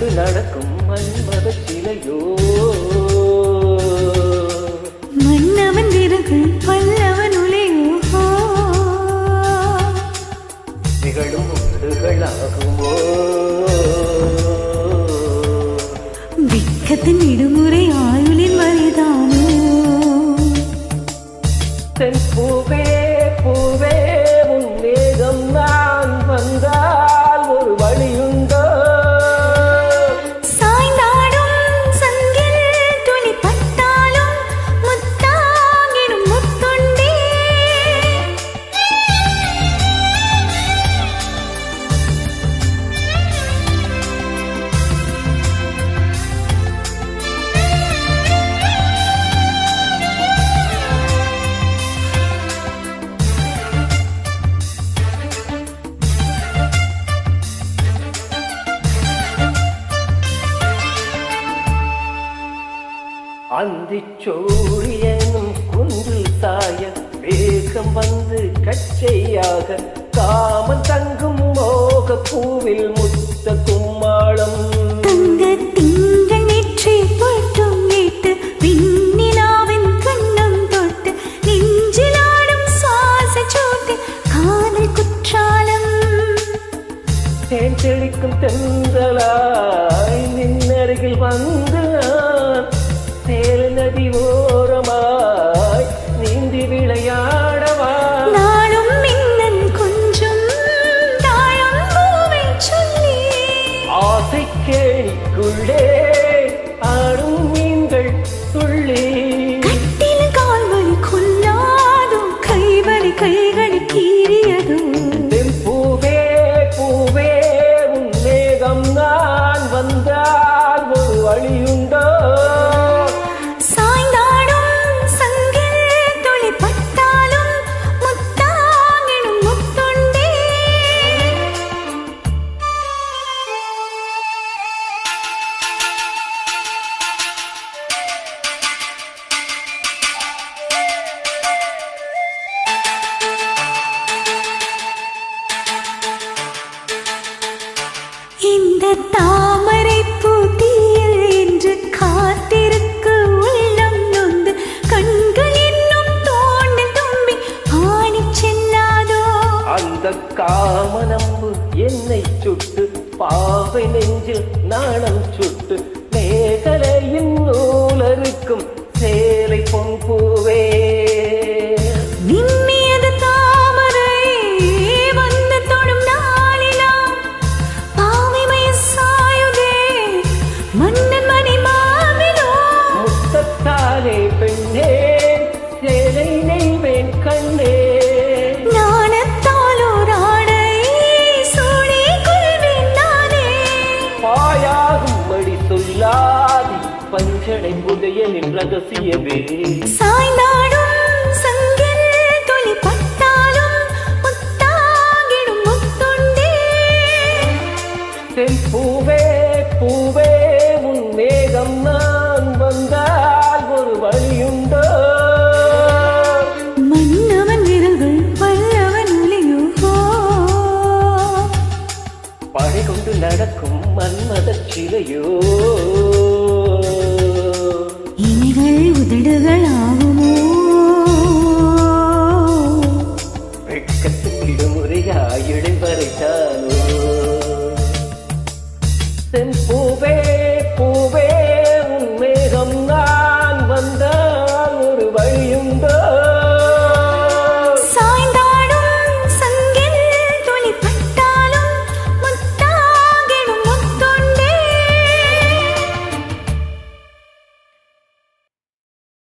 கொண்டு நடக்கும் மன்மத சிலையோ. மன்னவன் விருது பல்லவன் உலையோ நிகழும் உண்டுகளாகுமோ. விக்கத்தின் விடுமுறை ஆயுளின் வயதானோ தென் பூவே பூவே அந்திச் சூரியனும் குன்றில் சாய வேகம் வந்து கச்சையாக காமன் தங்கும் மோக பூவில் முத்த கும்மாளம். தேன் தெளிக்கும் தென்றலாய் நின்னருகில் வந்து கேணிக்குள்ளே ஆடும் மீன்கள் துள்ளி. கட்டில் கால்வழி கொல்லாதும் கைவழி கைகளை கீறியதும். பூவே பூவே உன் மேகம் நான் வந்தால் ஒரு வழியுண்டோ? இந்த தாமரை பூத்தியில் என்று காத்திருக்கு உள்ளம் நொந்து கண்கள் இன்னும் தோண்டி தும்பி ஆணி செல்லாதோ? அந்த காமனம்பு என்னை சுட்டு பாவை நெஞ்சில் நாணம் சுட்டு மேகலையின் நூலருக்கும் என்னை புதைய நின்ற ரசியவே சாய்நாடும் சங்கில் தொழி பட்டாலும் முத்தாகிடும் முத்துண்டே. பூவே பூவே உன் மேகம் நான் வந்தால் ஒரு வழியுண்டோ? நடக்கும் மன்மத சிலையோ? ಬಿಡುಗಳ